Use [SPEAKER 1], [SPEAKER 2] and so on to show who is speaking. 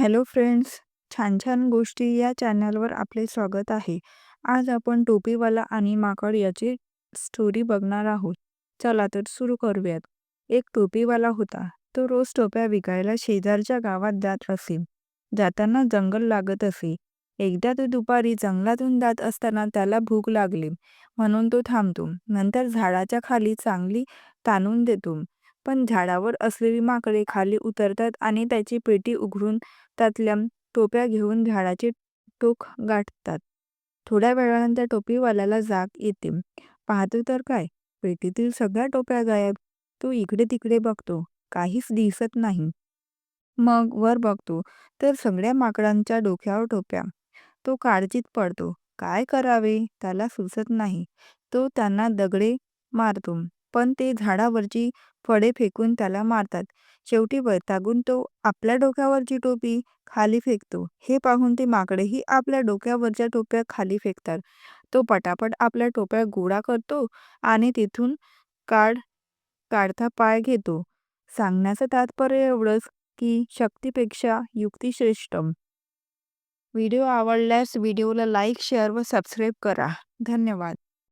[SPEAKER 1] Hello friends छान छान गोष्टी या चॅनलवर आपले स्वागत आहे आज आपण टोपीवाला आणि माकड याची स्टोरी बघणार आहोत चला तर सुरू करूयात एक टोपीवाला होता तो रोज टोप्या विकायला शेजारच्या गावात जात असे जाताना जंगल लागत असे एकदा तो दुपारी जंगलातून जात असताना त्याला भूक लागली म्हणून तो थांबतो नंतर झाडाच्या खाली चांगली ताणून देतो पण झाडावर असलेली माकडे खाली उतरतात आणि त्याची पेटी उघडून त्यातल्या टोप्या घेऊन झाडाची टोक गाठतात. थोड्या वेळानंतर टोपीवाल्याला जाग येते. पाहतो तर काय, पेटीतील सगळ्या टोप्या गायब. तो इकडे तिकडे बघतो, काहीच दिसत नाही. मग वर बघतो, तर सगळ्या माकडांच्या डोक्यावर टोप्या. तो काळजीत पडतो. काय करावे त्याला सुचत नाही. तो त्यांना दगडे मारतो, पण ते झाडावरची फळे फेकून त्याला मारतात. शेवटी वैतागून तो आपल्या डोक्यावरची टोपी खाली फेकतो. हे पाहून ते माकडेही आपल्या डोक्यावरच्या टोप्या खाली फेकतात. तो पटापट आपल्या टोप्या गोळा करतो आणि तिथून काढ काढता पाय घेतो. सांगण्याचं तात्पर्य एवढंच की शक्तीपेक्षा युक्ती श्रेष्ठ.
[SPEAKER 2] व्हिडिओ आवडल्यास व्हिडिओला लाईक, शेअर व सबस्क्राईब करा. धन्यवाद.